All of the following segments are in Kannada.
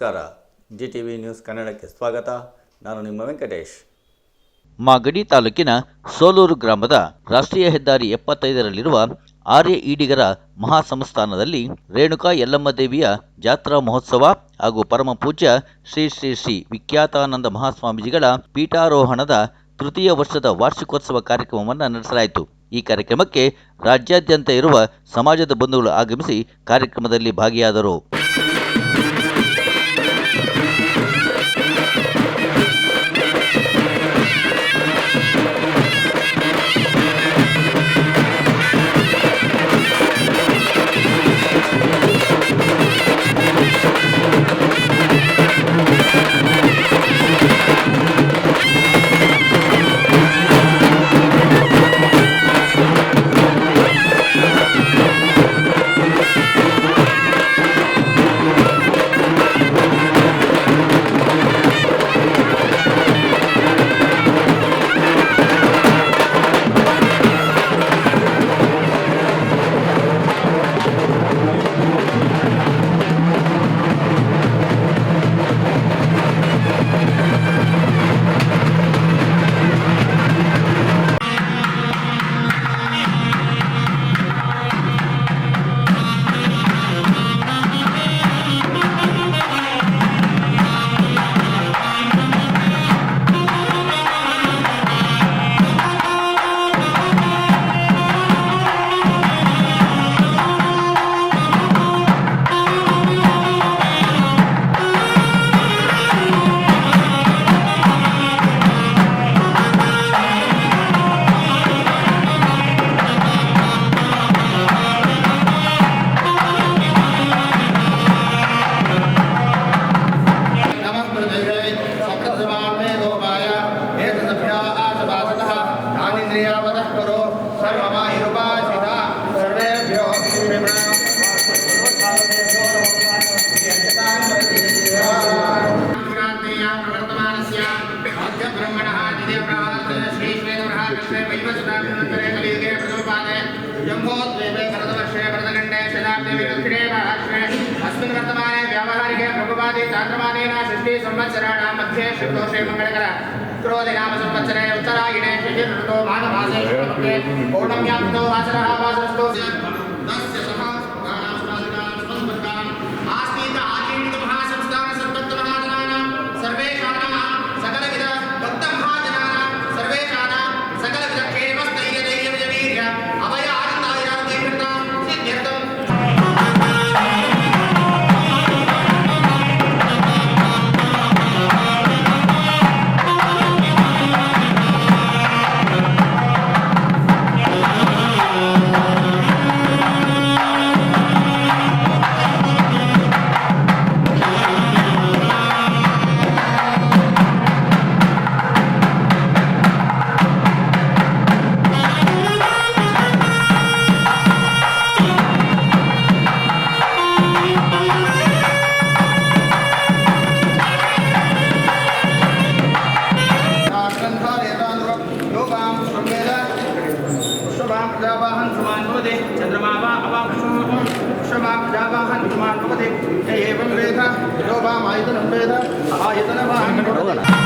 ನಮಸ್ಕಾರ. ಜಿ ಟಿ ವಿ ನ್ಯೂಸ್ ಕನ್ನಡಕ್ಕೆ ಸ್ವಾಗತ. ನಾನು ನಿಮ್ಮ ವೆಂಕಟೇಶ್. ಮಾಗಡಿ ತಾಲೂಕಿನ ಸೋಲೂರು ಗ್ರಾಮದ ರಾಷ್ಟ್ರೀಯ ಹೆದ್ದಾರಿ ಎಪ್ಪತ್ತೈದರಲ್ಲಿರುವ ಆರ್ಯ ಈಡಿಗರ ಮಹಾಸಂಸ್ಥಾನದಲ್ಲಿ ರೇಣುಕಾ ಯಲ್ಲಮ್ಮ ದೇವಿಯ ಜಾತ್ರಾ ಮಹೋತ್ಸವ ಹಾಗೂ ಪರಮ ಪೂಜ್ಯ ಶ್ರೀ ಶ್ರೀ ಶ್ರೀ ವಿಖ್ಯಾತಾನಂದ ಮಹಾಸ್ವಾಮೀಜಿಗಳ ಪೀಠಾರೋಹಣದ ತೃತೀಯ ವರ್ಷದ ವಾರ್ಷಿಕೋತ್ಸವ ಕಾರ್ಯಕ್ರಮವನ್ನು ನಡೆಸಲಾಯಿತು. ಈ ಕಾರ್ಯಕ್ರಮಕ್ಕೆ ರಾಜ್ಯಾದ್ಯಂತ ಇರುವ ಸಮಾಜದ ಬಂಧುಗಳು ಆಗಮಿಸಿ ಕಾರ್ಯಕ್ರಮದಲ್ಲಿ ಭಾಗಿಯಾದರು. अस्मिन् वर्तमाने व्यावहारिके प्रभुपादे चान्द्रमानेन षष्ठी संवत्सराणां मध्ये शुक्लोषे मङ्गलकर क्रोधि नाम संवत्सरे उत्तरायणे शिशिरऋतो माघमासे शुक्लपक्षे पौर्णम्यां ऋतो वासरः वासरस्थो యోగమాయుధనం వేద ఆయతనమాహం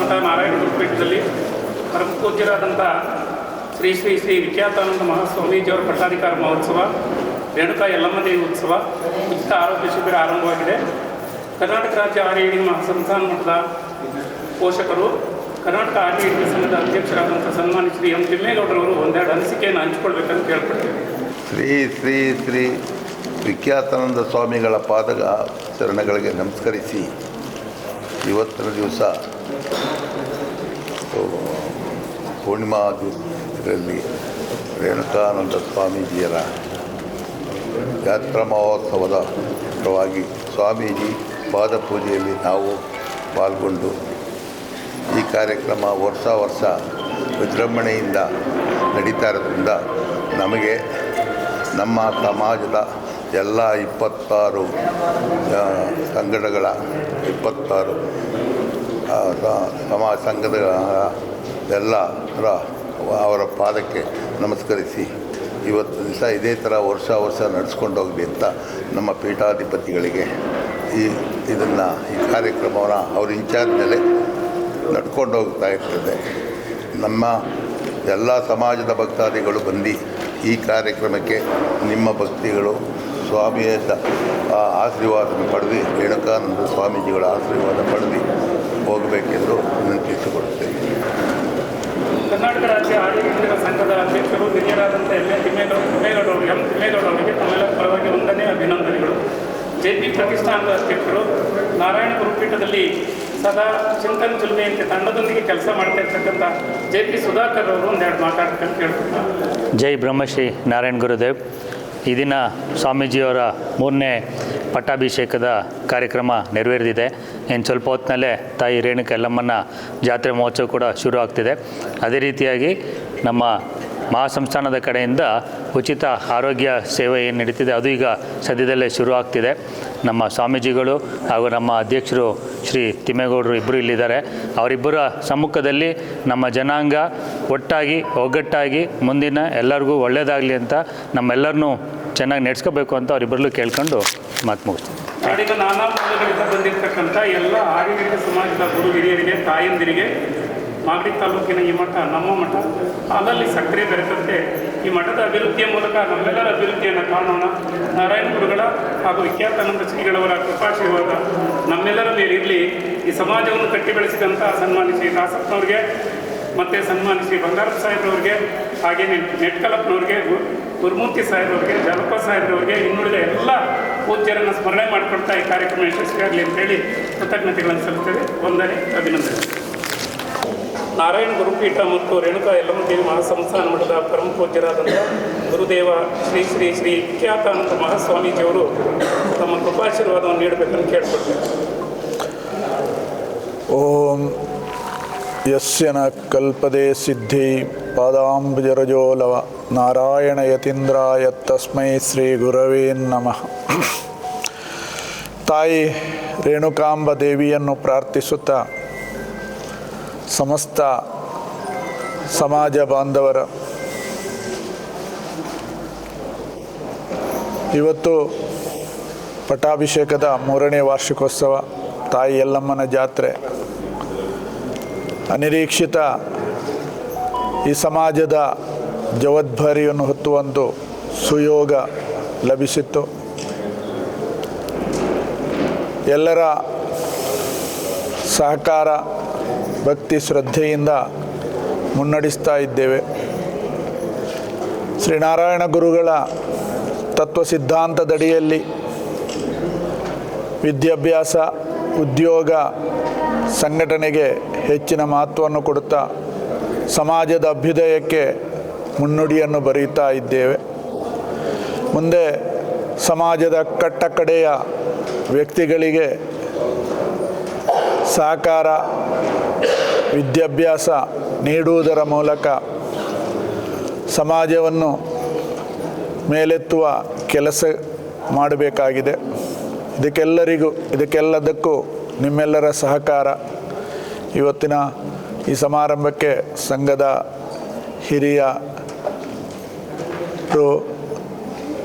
ಮಠ ನಾರಾಯಣ ಗುರುಪೀಠದಲ್ಲಿ ಪರಮ ಪೂಜ್ಯರಾದಂಥ ಶ್ರೀ ಶ್ರೀ ಶ್ರೀ ವಿಖ್ಯಾತಾನಂದ ಮಹಾಸ್ವಾಮೀಜಿಯವರ ಪಟ್ಟಾಧಿಕಾರ ಮಹೋತ್ಸವ, ರೇಣುಕಾ ಯಲ್ಲಮ್ಮ ದೇವಿ ಉತ್ಸವ, ಉಚಿತ ಆರೋಗ್ಯ ಶಿಬಿರ ಆರಂಭವಾಗಿದೆ. ಕರ್ನಾಟಕ ರಾಜ್ಯ ಆರ್ಯಡಿ ಮಹಾಸಂಸ್ಥಾನ ಮಠದ ಪೋಷಕರು, ಕರ್ನಾಟಕ ಆರ್ಯಡಿ ಸಂಘದ ಅಧ್ಯಕ್ಷರಾದಂಥ ಸನ್ಮಾನ್ಯ ಶ್ರೀ ಎಂ ತಿಮ್ಮೇಗೌಡರವರು ಒಂದೆರಡು ಅನಿಸಿಕೆಯನ್ನು ಹಂಚಿಕೊಳ್ಬೇಕಂತ ಕೇಳ್ಕೊಳ್ತೇವೆ ಶ್ರೀ ಶ್ರೀ ಶ್ರೀ ವಿಖ್ಯಾತಾನಂದ ಸ್ವಾಮಿಗಳ ಪಾದಗ ಚರಣಗಳಿಗೆ ನಮಸ್ಕರಿಸಿ. ಇವತ್ತಿನ ದಿವಸ ಪೂರ್ಣಿಮಾ ದಿವಸದಲ್ಲಿ ರೇಣುಕಾನಂದ ಸ್ವಾಮೀಜಿಯರ ಜಾತ್ರಾ ಮಹೋತ್ಸವದ ಪರವಾಗಿ ಸ್ವಾಮೀಜಿ ಪಾದಪೂಜೆಯಲ್ಲಿ ನಾವು ಪಾಲ್ಗೊಂಡು ಈ ಕಾರ್ಯಕ್ರಮ ವರ್ಷ ವರ್ಷ ವಿಜೃಂಭಣೆಯಿಂದ ನಡೀತಾ ಇರೋದ್ರಿಂದ ನಮಗೆ ನಮ್ಮ ಸಮಾಜದ ಎಲ್ಲ ಇಪ್ಪತ್ತಾರು ಸಂಘಟಗಳ ಇಪ್ಪತ್ತಾರು. ಸಮಾಜ ಸಂಘದ ಎಲ್ಲರ ಅವರ ಪಾದಕ್ಕೆ ನಮಸ್ಕರಿಸಿ, ಇವತ್ತು ದಿವಸ ಇದೇ ಥರ ವರ್ಷ ವರ್ಷ ನಡೆಸ್ಕೊಂಡು ಹೋಗಲಿ ಅಂತ ನಮ್ಮ ಪೀಠಾಧಿಪತಿಗಳಿಗೆ ಈ ಇದನ್ನು, ಈ ಕಾರ್ಯಕ್ರಮವನ್ನು ಅವ್ರ ಮೇಲೆ ನಡ್ಕೊಂಡು ಹೋಗ್ತಾ ಇರ್ತದೆ. ನಮ್ಮ ಎಲ್ಲ ಸಮಾಜದ ಭಕ್ತಾದಿಗಳು ಬಂದು ಈ ಕಾರ್ಯಕ್ರಮಕ್ಕೆ ನಿಮ್ಮ ಭಕ್ತಿಗಳು ಸ್ವಾಮಿಯ ಆಶೀರ್ವಾದ ಪಡೆದು ರೇಣುಕಾನಂದ ಸ್ವಾಮೀಜಿಗಳ ಆಶೀರ್ವಾದ ಪಡೆದು ಹೋಗಬೇಕೆಂದು ವಿನಂತಿಸಿಕೊಡುತ್ತೇನೆ ಕರ್ನಾಟಕ ರಾಜ್ಯ ಆರ್ಯಗಿರಿಗಳ ಸಂಘದ ಅಧ್ಯಕ್ಷರು ಹಿರಿಯರಾದಂಥ ಎಂ. ಎ. ತಿಮ್ಮೇಗೌಡ ತಿಮ್ಮೇಗೌಡರು ಎಂ. ತಿಮ್ಮೇಗೌಡರವರಿಗೆ ತಮ್ಮೆಲ್ಲರ ಪರವಾಗಿ ಒಂದನೇ ಅಭಿನಂದನೆಗಳು. ಜೆ ಪಿ ಪ್ರತಿಷ್ಠಾನದ ಅಧ್ಯಕ್ಷರು ನಾರಾಯಣ ಗುರುಪೀಠದಲ್ಲಿ ಸದಾ ಚಿಂತನ್ ಚುಲ್ಮೆಯಂತೆ ತಂಡದೊಂದಿಗೆ ಕೆಲಸ ಮಾಡ್ತಾ ಇರ್ತಕ್ಕಂಥ ಜೆ ಪಿ ಸುಧಾಕರ್ ಅವರು ಒಂದೆರಡು ಮಾತಾಡ್ಬೇಕಂತ ಕೇಳ್ತಾರೆ ಜೈ ಬ್ರಹ್ಮಶ್ರೀ ನಾರಾಯಣ ಗುರುದೇವ್. ಈ ದಿನ ಸ್ವಾಮೀಜಿಯವರ ಮೂರನೇ ಪಟ್ಟಾಭಿಷೇಕದ ಕಾರ್ಯಕ್ರಮ ನೆರವೇರಿದಿದೆ. ಇನ್ನು ಸ್ವಲ್ಪ ಹೊತ್ತಿನಲ್ಲೇ ತಾಯಿ ರೇಣುಕ ಯಲ್ಲಮ್ಮನ ಜಾತ್ರೆ ಮಹೋತ್ಸವ ಕೂಡ ಶುರು ಆಗ್ತಿದೆ. ಅದೇ ರೀತಿಯಾಗಿ ನಮ್ಮ ಮಹಾಸಂಸ್ಥಾನದ ಕಡೆಯಿಂದ ಉಚಿತ ಆರೋಗ್ಯ ಸೇವೆ ಏನು ನಡೀತಿದೆ, ಅದು ಈಗ ಸದ್ಯದಲ್ಲೇ ಶುರು ಆಗ್ತಿದೆ. ನಮ್ಮ ಸ್ವಾಮೀಜಿಗಳು ಹಾಗೂ ನಮ್ಮ ಅಧ್ಯಕ್ಷರು ಶ್ರೀ ತಿಮ್ಮೇಗೌಡರು ಇಬ್ಬರು ಇಲ್ಲಿದ್ದಾರೆ. ಅವರಿಬ್ಬರ ಸಮ್ಮುಖದಲ್ಲಿ ನಮ್ಮ ಜನಾಂಗ ಒಟ್ಟಾಗಿ, ಒಗ್ಗಟ್ಟಾಗಿ ಮುಂದಿನ ಎಲ್ಲರಿಗೂ ಒಳ್ಳೆಯದಾಗಲಿ ಅಂತ ನಮ್ಮೆಲ್ಲರನ್ನೂ ಚೆನ್ನಾಗಿ ನಡೆಸ್ಕೋಬೇಕು ಅಂತ ಅವರಿಬ್ಬರಲ್ಲೂ ಕೇಳ್ಕೊಂಡು ಮಾತು ಮುಗಿಸ್ತೀನಿ ನಾನಾ ಮೂಲಗಳಿಂದ ಬಂದಿರತಕ್ಕಂಥ ಎಲ್ಲ ಆಡಳಿತ ಸಮಾಜದ ಗುರು ಹಿರಿಯರಿಗೆ, ತಾಯಂದಿರಿಗೆ, ಮಾಗಡಿ ತಾಲೂಕಿನ ಈ ಮಠ, ನಮ್ಮ ಮಠ, ಅಲ್ಲಲ್ಲಿ ಸಕ್ಕರೆ ಬೆರೆತಂತೆ ಈ ಮಠದ ಅಭಿವೃದ್ಧಿಯ ಮೂಲಕ ನಮ್ಮೆಲ್ಲರ ಅಭಿವೃದ್ಧಿಯನ್ನು ಕಾಣೋಣ. ನಾರಾಯಣ ಗುರುಗಳ ಹಾಗೂ ವಿಖ್ಯಾತಾನಂದ ಶ್ರೀಗಳವರ ಕೃಪಾಶೀರ್ವಾದ ನಮ್ಮೆಲ್ಲರ ಮೇಲೆ ಇರಲಿ. ಈ ಸಮಾಜವನ್ನು ಕಟ್ಟಿ ಬೆಳೆಸಿದಂಥ ಸನ್ಮಾನ್ಯ ಶ್ರೀ ದಾಸಪ್ಪನವ್ರಿಗೆ, ಮತ್ತು ಸನ್ಮಾನ್ಯ ಶ್ರೀ ಬಂಗಾರಪ್ಪ ಸಾಹೇಬ್ರವ್ರಿಗೆ ಹಾಗೆಯೇ ನೆಟ್ಕಲಪ್ಪನವ್ರಿಗೆ ಗುರುಮೂರ್ತಿ ಸಾಹೇಬ್ರವ್ರಿಗೆ ಜಲಪ ಸಾಹೇಬ್ರವ್ರಿಗೆ ಇನ್ನುಳಿದ ಎಲ್ಲ ಪೂಜ್ಯರನ್ನು ಸ್ಮರಣೆ ಮಾಡಿಕೊಡ್ತಾ ಈ ಕಾರ್ಯಕ್ರಮ ಯಶಸ್ವಿಯಾಗಲಿ ಅಂತೇಳಿ ಕೃತಜ್ಞತೆಗಳನ್ನು ಸಲ್ಲಿಸ್ತೇವೆ. ಒಂದನೇ ಅಭಿನಂದನೆ. ನಾರಾಯಣ ಗುರುಪೀಠ ಮತ್ತು ರೇಣುಕಾ ಯಲ್ಲಮ್ಮ ದೇವಿ ಮಹಾಸಂಸ್ಥಾನ ಮಠದ ಪರಮ ಪೂಜ್ಯರಾದಂಥ ಗುರುದೇವ ಶ್ರೀ ಶ್ರೀ ಶ್ರೀ ವಿಖ್ಯಾತಾನಂದ ಮಹಾಸ್ವಾಮೀಜಿಯವರು ತಮ್ಮ ಕೃಪಾಶೀರ್ವಾದವನ್ನು ನೀಡಬೇಕಂತ ಕೇಳ್ಕೊಳ್ತೇವೆ ಓಂ ಯಸ್ಯನ ಕಲ್ಪದೆ ಸಿದ್ಧಿ ಪಾದಾಂಬುಜರಜೋಲವ ನಾರಾಯಣ ಯತೀಂದ್ರಾಯ ತಸ್ಮೈ ಶ್ರೀ ಗುರವೇ ನಮಃ. ತಾಯಿ ರೇಣುಕಾಂಬ ದೇವಿಯನ್ನು ಪ್ರಾರ್ಥಿಸುತ್ತಾ ಸಮಸ್ತ ಸಮಾಜ ಬಾಂಧವರ, ಇವತ್ತು ಪಟ್ಟಾಭಿಷೇಕದ ಮೂರನೇ ವಾರ್ಷಿಕೋತ್ಸವ ತಾಯಿ ಯಲ್ಲಮ್ಮನ ಜಾತ್ರೆ. ಅನಿರೀಕ್ಷಿತ ಈ ಸಮಾಜದ ಜವಾಬ್ದಾರಿಯನ್ನು ಹೊತ್ತುವಂತು ಸುಯೋಗ ಲಭಿಸಿತ್ತು. ಎಲ್ಲರ ಸಹಕಾರ, ಭಕ್ತಿ, ಶ್ರದ್ಧೆಯಿಂದ ಮುನ್ನಡೆಸ್ತಾ ಇದ್ದೇವೆ. ಶ್ರೀನಾರಾಯಣ ಗುರುಗಳ ತತ್ವ ಸಿದ್ಧಾಂತದಡಿಯಲ್ಲಿ ವಿದ್ಯಾಭ್ಯಾಸ, ಉದ್ಯೋಗ, ಸಂಘಟನೆಗೆ ಹೆಚ್ಚಿನ ಮಹತ್ವವನ್ನು ಕೊಡುತ್ತಾ ಸಮಾಜದ ಅಭ್ಯುದಯಕ್ಕೆ ಮುನ್ನುಡಿಯನ್ನು ಬರೀತಾ ಇದ್ದೇವೆ. ಮುಂದೆ ಸಮಾಜದ ಕಟ್ಟಕಡೆಯ ವ್ಯಕ್ತಿಗಳಿಗೆ ಸಹಕಾರ, ವಿದ್ಯಾಭ್ಯಾಸ ನೀಡುವುದರ ಮೂಲಕ ಸಮಾಜವನ್ನು ಮೇಲೆತ್ತುವ ಕೆಲಸ ಮಾಡಬೇಕಾಗಿದೆ. ಇದಕ್ಕೆಲ್ಲರಿಗೂ, ಇದಕ್ಕೆಲ್ಲದಕ್ಕೂ ನಿಮ್ಮೆಲ್ಲರ ಸಹಕಾರ. ಇವತ್ತಿನ ಈ ಸಮಾರಂಭಕ್ಕೆ ಸಂಘದ ಹಿರಿಯ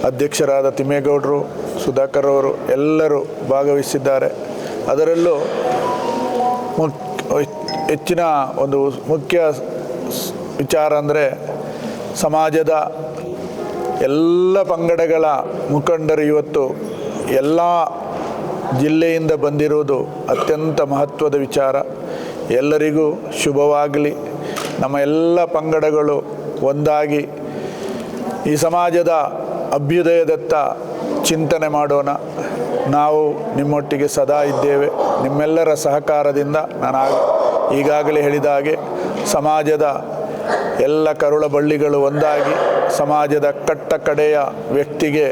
ಅಧ್ಯಕ್ಷರಾದ ತಿಮ್ಮೇಗೌಡರು, ಸುಧಾಕರ್ ಅವರು ಎಲ್ಲರೂ ಭಾಗವಹಿಸಿದ್ದಾರೆ. ಅದರಲ್ಲೂ ಹೆಚ್ಚಿನ ಒಂದು ಮುಖ್ಯ ವಿಚಾರ ಅಂದರೆ ಸಮಾಜದ ಎಲ್ಲ ಪಂಗಡಗಳ ಮುಖಂಡರು ಇವತ್ತು ಎಲ್ಲ ಜಿಲ್ಲೆಯಿಂದ ಬಂದಿರುವುದು ಅತ್ಯಂತ ಮಹತ್ವದ ವಿಚಾರ. ಎಲ್ಲರಿಗೂ ಶುಭವಾಗಲಿ. ನಮ್ಮ ಎಲ್ಲ ಪಂಗಡಗಳು ಒಂದಾಗಿ ಈ ಸಮಾಜದ ಅಭ್ಯುದಯದತ್ತ ಚಿಂತನೆ ಮಾಡೋಣ. ನಾವು ನಿಮ್ಮೊಟ್ಟಿಗೆ ಸದಾ ಇದ್ದೇವೆ. ನಿಮ್ಮೆಲ್ಲರ ಸಹಕಾರದಿಂದ ನಾನು ಈಗಾಗಲೇ ಹೇಳಿದ ಹಾಗೆ ಸಮಾಜದ ಎಲ್ಲ ಕರುಳ ಬಳ್ಳಿಗಳು ಒಂದಾಗಿ ಸಮಾಜದ ಕಟ್ಟ ಕಡೆಯ ವ್ಯಕ್ತಿಗೆ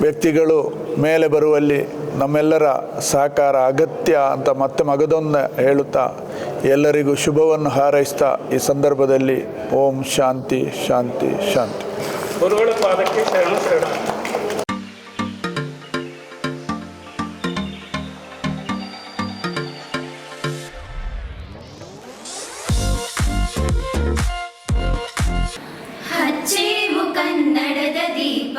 ವ್ಯಕ್ತಿಗಳು ಮೇಲೆ ಬರುವಲ್ಲಿ ನಮ್ಮೆಲ್ಲರ ಸಹಕಾರ ಅಗತ್ಯ ಅಂತ ಮತ್ತೆ ಮಗದೊಂದು ಹೇಳುತ್ತಾ ಎಲ್ಲರಿಗೂ ಶುಭವನ್ನು ಹಾರೈಸ್ತಾ ಈ ಸಂದರ್ಭದಲ್ಲಿ. ಓಂ ಶಾಂತಿ ಶಾಂತಿ ಶಾಂತಿ. ಗುರುಗಳ ಪಾದಕ್ಕೆ ಶರಣ ಶರಣ. ಹಚ್ಚೇವು ಕನ್ನಡದ ದೀಪ.